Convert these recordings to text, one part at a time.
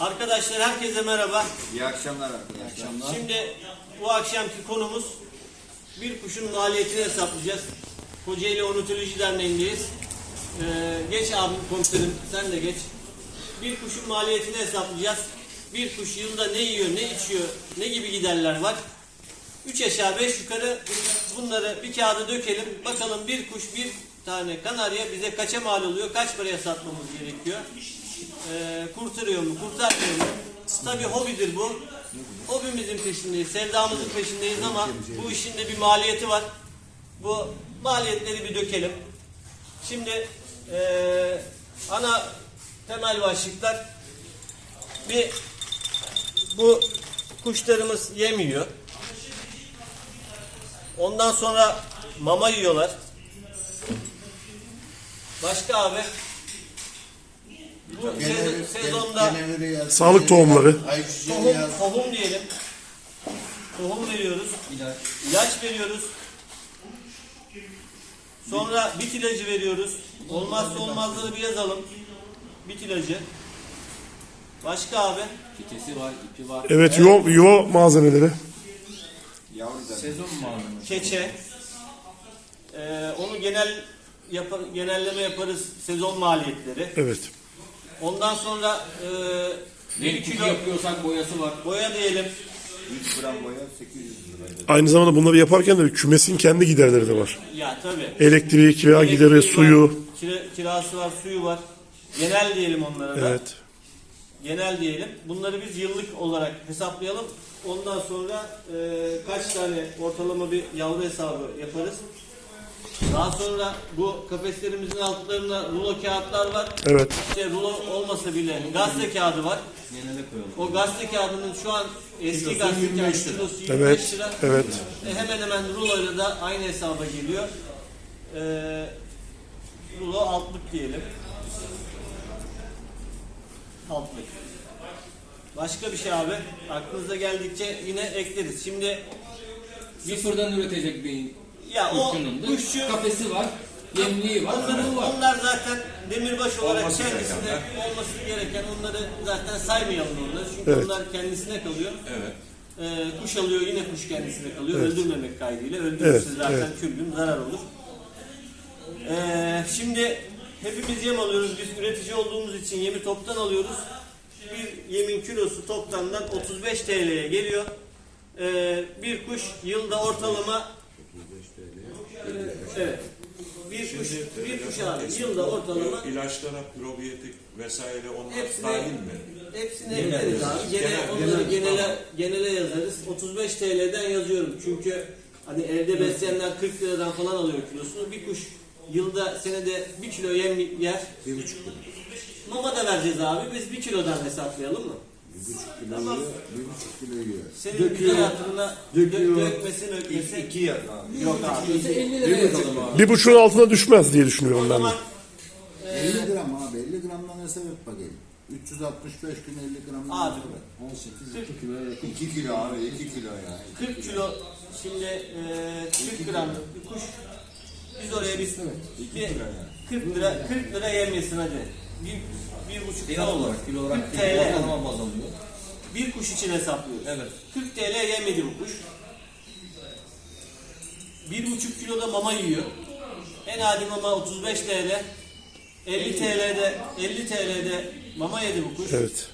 Arkadaşlar herkese merhaba. İyi akşamlar arkadaşlar. Şimdi bu akşamki konumuz bir kuşun maliyetini hesaplayacağız. Kocaeli Ornitoloji Derneği'ndeyiz. Ee, geç abim komiserim sen de geç. Bir kuşun maliyetini hesaplayacağız. Bir kuş yılda ne yiyor, ne içiyor, ne gibi giderler var. Üç aşağı beş yukarı bunları bir kağıda dökelim. Bakalım bir kuş bir tane kanarya bize kaça mal oluyor, kaç paraya satmamız gerekiyor. Ee, kurtarıyor mu, kurtarmıyor mu? Tabii hobidir bu. Hobimizin peşindeyiz, sevdamızın peşindeyiz ama bu işin de bir maliyeti var. Bu maliyetleri bir dökelim. Şimdi eee, ana temel başlıklar bir bu kuşlarımız yemiyor. Ondan sonra mama yiyorlar. Başka abi bu sez- sezonda Sağlık tohumları. tohum, tohum diyelim. Tohum veriyoruz. İlaç veriyoruz. Sonra bit ilacı veriyoruz. Olmazsa olmazları bir yazalım. Bit ilacı. Başka abi? Fitesi var, ipi var. Evet yuva, yuva malzemeleri. Sezon malzemesi. Keçe. Ee, onu genel yapar, genelleme yaparız. Sezon maliyetleri. Evet. Ondan sonra e, bir Ne kilo yapıyorsak boyası var. boya diyelim. 100 gram boya 800 lira. Aynı zamanda bunları yaparken de kümesin kendi giderleri de var. Ya tabii. Elektriği, kira gideri, Elektriği suyu. var, kira- kirası var, suyu var. Genel diyelim onlara da. Evet. Genel diyelim. Bunları biz yıllık olarak hesaplayalım. Ondan sonra e, kaç tane ortalama bir yavru hesabı yaparız. Daha sonra bu kafeslerimizin altlarında rulo kağıtlar var. Evet. İşte rulo olmasa bile gazete kağıdı var. Genelde koyalım. O gazete kağıdının şu an eski Kilosu gazete 25 kağıdı lira. kilosu 25 Evet. lira. Evet. E, hemen hemen ruloyla da aynı hesaba geliyor. E, rulo altlık diyelim. Altlık. Başka bir şey abi. Aklınıza geldikçe yine ekleriz. Şimdi Sıfırdan üretecek bir ya o da kuşçu kafesi var, yemliği var, Onları, kabuğu var. onlar zaten demirbaş olarak Olması kendisine gereken, olması gereken onları zaten saymayalım onları. Çünkü Evet. onlar kendisine kalıyor. Evet. Ee, kuş alıyor yine kuş kendisine kalıyor. Evet. Öldürmemek kaydıyla. Öldürürse Evet, zaten evet. gün zarar olur. Ee, şimdi hepimiz yem alıyoruz. Biz üretici olduğumuz için yemi toptan alıyoruz. Bir yemin kilosu toptandan 35 TL'ye geliyor. Ee, bir kuş yılda ortalama Evet. Bir kuş, bir kuş abi yılda ortalama İlaçlara, probiyotik vesaire onlar Hepsine- dahil mi? Hepsini ekleriz abi. Gene, onları genele, genele yazarız. 35 TL'den yazıyorum. Çünkü hani evde besleyenler 40 liradan falan alıyor kilosunu. Bir kuş yılda senede 1 kilo yem yer. 1,5 kilo. Mama da vereceğiz abi. Biz 1 kilodan hesaplayalım mı? 1,5 kilo tamam. 1,5 kilo yiyor. Senin hayatında dök, dökmesin dökmesin. 2 yaz. Yok abi. Bize 50 lira yazalım abi. Bir buçuğun altına düşmez diye O düşünüyorum ben de. zaman 50 gram abi 50 gramdan hesap et bakayım. 365 gün 50 gramdan Abi. hesap et. 18 2 kilo yakın. 2 kilo abi 2 kilo ya. 40 kilo şimdi e, 40 gramlık bir kuş biz oraya biz bir 40 lira 40 lira yem yesin hadi. Bir, bir buçuk Fiyat olarak, kilo 40 olarak TL. değil, ortalama baz alıyor. Bir kuş için hesaplıyoruz. Evet. 40 TL yem yedi bu kuş. Bir buçuk kiloda mama yiyor. En adi mama 35 TL. 50 TL'de 50 TL'de mama yedi bu kuş. Evet.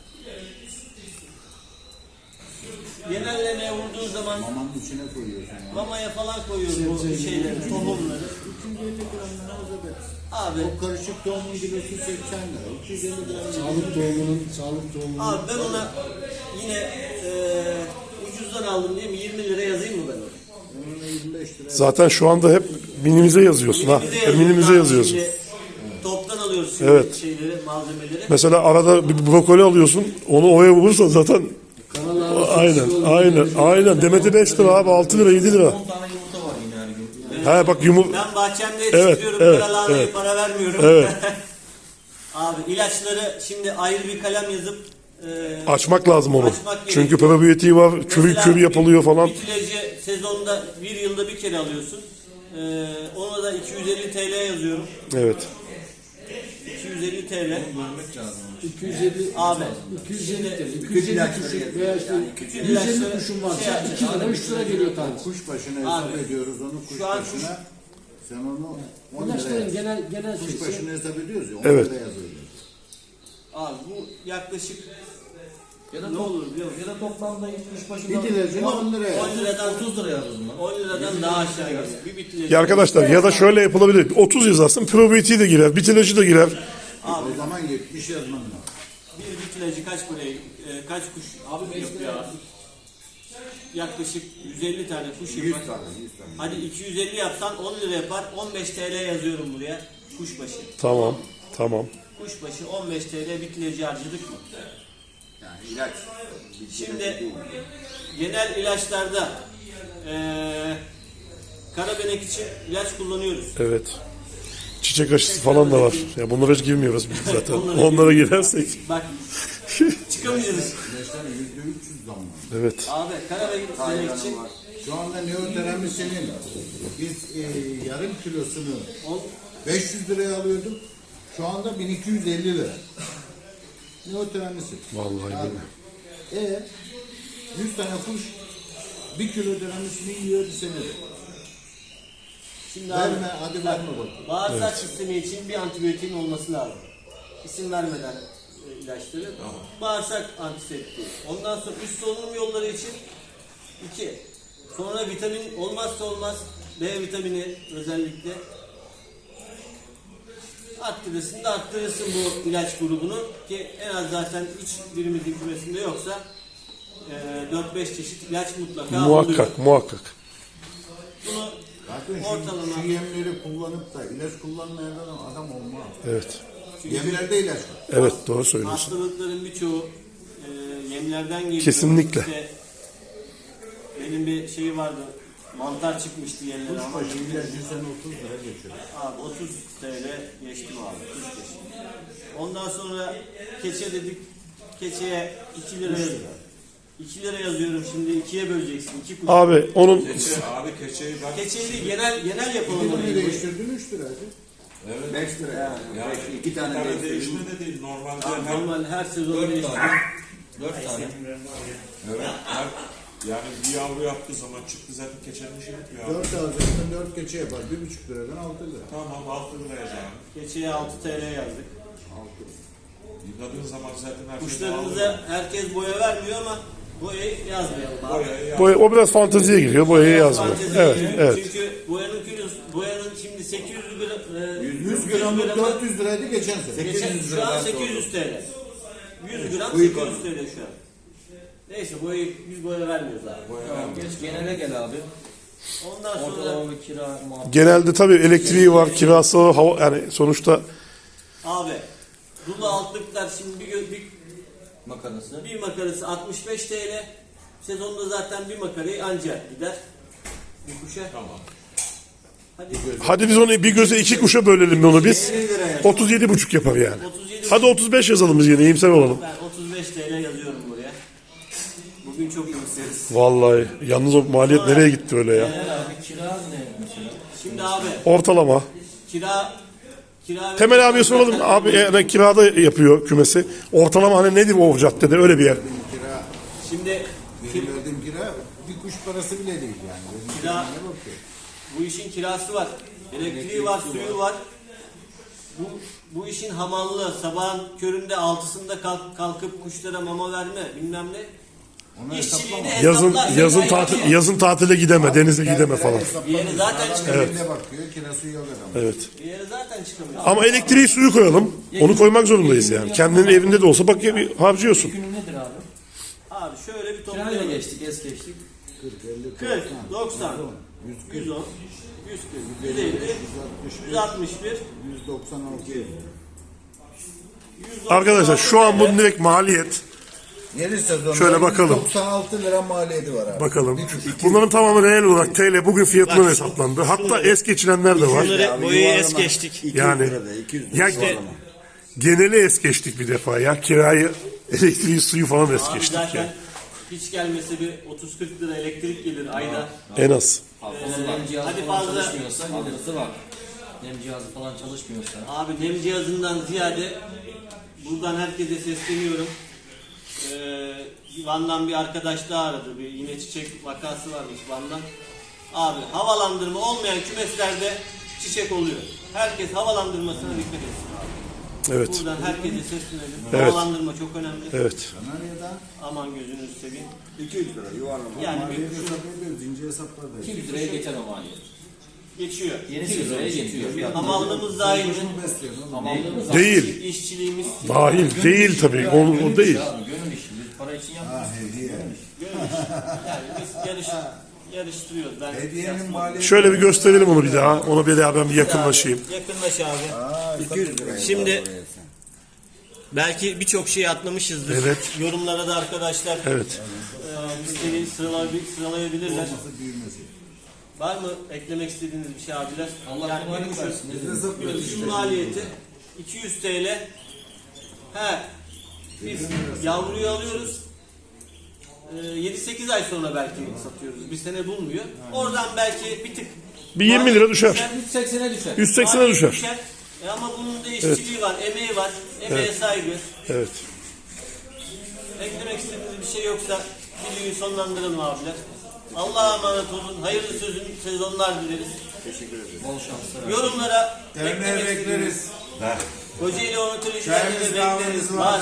Genellemeye vurduğu zaman Mamanın içine koyuyorsun. Yani. mamaya falan koyuyoruz bu şeyleri, tohumları. 250 gramdan hesap et. Abi O karışık tohumun kilosu 80 lira. 250 gram. Sağlık tohumunun, sağlık tohumunun Abi ben ona yine eee ucuzdan aldım diye mi 20 lira yazayım mı ben ona? Onunla 25 lira. Zaten şu anda hep minimize yazıyorsun ha. Minimize Hep yazıyoruz. minimize yazıyorsun. şimdi Toptan alıyoruz şimdi Evet. şeyleri, malzemeleri. Mesela arada bir brokoli alıyorsun. Onu oya vurursan zaten aynen aynen aynen. Demeti 5 lira abi 6 lira 7 lira. 10 tane yumurta var yine He bak yumur Ben bahçemde Evet, yetiştiriyorum. evet, paralarla evet. para vermiyorum. Evet. Abi ilaçları şimdi ayrı bir kalem yazıp eee açmak lazım onu. Açmak Çünkü probiyetiği var. Kürü mesela kürü yapılıyor falan. Bir ilacı sezonda bir yılda bir kere alıyorsun. Eee ona da 250 TL yazıyorum. Evet. 250 250 TL. Görmek lazım. 250 Abi. 250 TL, Bütün 250 ilaçları kuşun yazıyor. veya işte Yani 250 150 kuşun varsa şey 2 lira 3 lira geliyor tanesi. Kuş başına hesap ediyoruz onu kuş başına. Sen onu 10 lira yaz. genel genel Kuş şeysi başına hesap ediyoruz ya 10 Evet. lira yazıyoruz. Abi bu yaklaşık Ya da ne olur biliyor musun? Ya da toplamda kuş başına Bir dilacına 10 lira yaz. 10 liradan 30 lira yaz o zaman. 10 liradan daha aşağı geliyor. Bir bitileci. Ya arkadaşlar ya da şöyle yapılabilir. 30 yazarsın probability de girer, bitilacı da girer. O zaman 70 yazman lazım. Bir bitileci kaç buraya, e, kaç kuş abi yapıyor abi? Yaklaşık 150 tane kuş 100 yapar. tane 100 tane. Hadi 250 yapsan 10 lira yapar. 15 TL yazıyorum buraya. Kuşbaşı. Tamam, tamam. Kuşbaşı 15 TL bitileci harcadık mı? Yani ilaç. Bir Şimdi değil. genel ilaçlarda eee karabenek için ilaç kullanıyoruz. Evet. Çiçek aşısı falan da var. Ya bunlara hiç girmiyoruz biz zaten. Onlara girersek. Bak çıkamayacağız. İlaçlar %300 zam var. Evet. Abi karabenek için Şu anda neoterapi senin. Biz e, yarım kilosunu on, 500 liraya alıyorduk. Şu anda 1250 lira. Neoteramisi. Vallahi Abi, billahi. E 100 tane kuş 1 kilo teramisini yiyor bir senede. Şimdi Verme, abi, hadi bak, verme bak. Bağırsak sistemi için bir antibiyotiğin olması lazım. İsim vermeden e, ilaçları. Bağırsak antiseptiği. Ondan sonra üst solunum yolları için iki. Sonra vitamin olmazsa olmaz B vitamini özellikle arttırırsın da arttırırsın bu ilaç grubunu ki en az zaten hiçbirimizin kümesinde yoksa e, 4-5 çeşit ilaç mutlaka. Muhakkak, muhakkak. Zaten şu, ortalama şu yemleri kullanıp da ilaç kullanmayan adam, adam olmaz. Evet. Yemlerde ilaç var. Evet doğru söylüyorsun. Hastalıkların birçoğu e, yemlerden geliyor. Kesinlikle. İşte benim bir şey vardı. Mantar çıkmıştı yemlere Kuş ama başı ilacı sen 30 lira geçiyor. abi 30 TL geçtim abi. Kuş başı. Ondan sonra keçe dedik. Keçeye 2 lira yazıyorum. 2 lira yazıyorum şimdi ikiye böleceksin. 2 kuş. Abi onun Keçe, abi keçeyi ben Keçeyi değil, genel genel yapalım. Bunu orayı. değiştirdin 3 lira. 5 lira yani. yani Beş, iki tane değiştirdim. değişme de değil. Normalde Abi her, Normal her sezon 4 değişiyor. tane. 4 tane. evet, her yani bir yavru yaptığı zaman çıktı zaten keçenin işi bitmiyor abi. 4 alacaksın 4 keçe yapar. 1,5 liradan 6 lira. Tamam 6 lira yaz abi. Keçeye 6 TL yazdık. Yıkadığın zaman zaten her şey Kuşlarımıza herkes boya vermiyor ama boyayı yazmayalım abi. Boyayı yaz. boya, o biraz fanteziye giriyor. Boyayı yazmıyor. Fantezi Evet, geliyor. evet. Çünkü boyanın kilosu, boyanın şimdi 800 gram, e, 100 gramlık 400 liraydı geçen sene. geçen, şu an 800 TL. 100 gram 800 TL şu an. Neyse boyayı biz boya vermiyoruz abi. Tamam geç genele gel abi. Ondan sonra Ortalama bir kira. Genelde tabii elektriği var, kirası var, hava, yani sonuçta abi dulu altlıklar şimdi bir, gö- bir, makarası. bir makarası 65 TL. Sezonda zaten bir makarayı ancak gider. Bir kuşa. Tamam. Hadi hadi biz onu bir göze iki kuşa bölelim onu biz. 37 buçuk yapar yani. 37 Hadi 35 yazalım biz yine iyimser olalım. Ben 35 TL yazıyorum buraya. Bugün çok iyimseriz. Vallahi yalnız o maliyet nereye gitti öyle ya? Genel abi kira ne mesela? Şimdi abi Ortalama. kira kira Temel abiye soralım. Abi yani kirada yapıyor kümesi. Ortalama hani nedir o caddede öyle bir yer? Kira, Şimdi benim verdiğim kira bir kuş parası bile değil yani. Benim Kira- bakıyor. bu işin kirası var. Elektriği var, suyu var. Bu bu işin hamallığı sabahın köründe altısında kalk, kalkıp kuşlara mama verme bilmem ne. Onu İşçiliğini hesaplama. Yazın hesaplar. yazın Ay, tatil yapıyor. yazın tatile gideme, denize gideme falan. yere zaten çıkıyor. evine bakıyor, kirası yok adam. Evet. Bir yere zaten çıkamıyor. Ama elektriği suyu koyalım. Onu koymak zorundayız yani. Kendinin evinde de olsa bak ya bir harcıyorsun. Günü nedir abi? Abi şöyle bir toplayalım. geçtik, es geçtik. 40, 50, 40, 90, 140, 110, 140, 150, 161, 196. 196. Arkadaşlar şu an bunun direkt maliyet. Yeni sezonda Şöyle bakalım. 96 lira maliyeti var abi. Bakalım. Bunların tamamı reel olarak TL bugün fiyatından hesaplandı. Hatta es geçilenler de var. Bunları boyayı es geçtik. Yani ya geneli es geçtik bir defa ya. Kirayı, elektriği, suyu falan es Abi geçtik zaten ya. hiç gelmese bir 30-40 lira elektrik gelir ayda. En az. Falan cihaz hadi falan fazla- çalışmıyorsa gelirsi var. Nem cihazı falan çalışmıyorsa. Abi nem cihazından ziyade buradan herkese sesleniyorum. Ee, Van'dan bir arkadaş daha aradı. Bir yine çiçek vakası varmış Van'dan. Abi havalandırma olmayan kümeslerde çiçek oluyor. Herkes havalandırmasına dikkat etsin abi. Evet. Buradan herkese seslenelim. Evet. Havalandırma çok önemli. Evet. Kanarya'da Aman gözünüzü seveyim. 200 lira yuvarlama. Yani maliyet bir hesap ediyoruz. ince hesaplar da. 200 liraya geçer o maliyet. Geçiyor. Yeni 200 liraya geçiyor. Hamallığımız dahil mi? Hamallığımız Değil. İşçiliğimiz Dahil değil tabii. O, o değil. Gönül işi. Biz para için yapmıyoruz. Hediye. yani biz yarış, yarıştırıyoruz. Ben Hediyenin maliyeti. Şöyle bir gösterelim onu bir daha. Ona bir daha ben bir yakınlaşayım. Yakınlaş abi. Aa, 200 lira. Şimdi belki birçok şey atlamışızdır. Evet. Yorumlara da arkadaşlar Evet. e, listeyi sıralay- sıralayabilirler. Olması büyümesi. Var mı eklemek istediğiniz bir şey abiler? Allah yani kolaylık versin. Kuşun işte. maliyeti 200 TL. He. Biz yavruyu alıyoruz. E, 7-8 ay sonra belki satıyoruz. Bir sene bulmuyor. Oradan belki bir tık Bir 20 lira düşer. 180'e düşer. 180'e düşer. E ama bunun da işçiliği var, emeği var, emeğe saygı. Evet. Eklemek istediğiniz bir şey yoksa videoyu sonlandıralım abiler. Allah'a emanet olun. Hayırlı sözün sezonlar dileriz. Bol şanslar. Yorumlara eklemek bekleriz. Kocaeli Derneği'ne kahvemiz bekleriz. Var.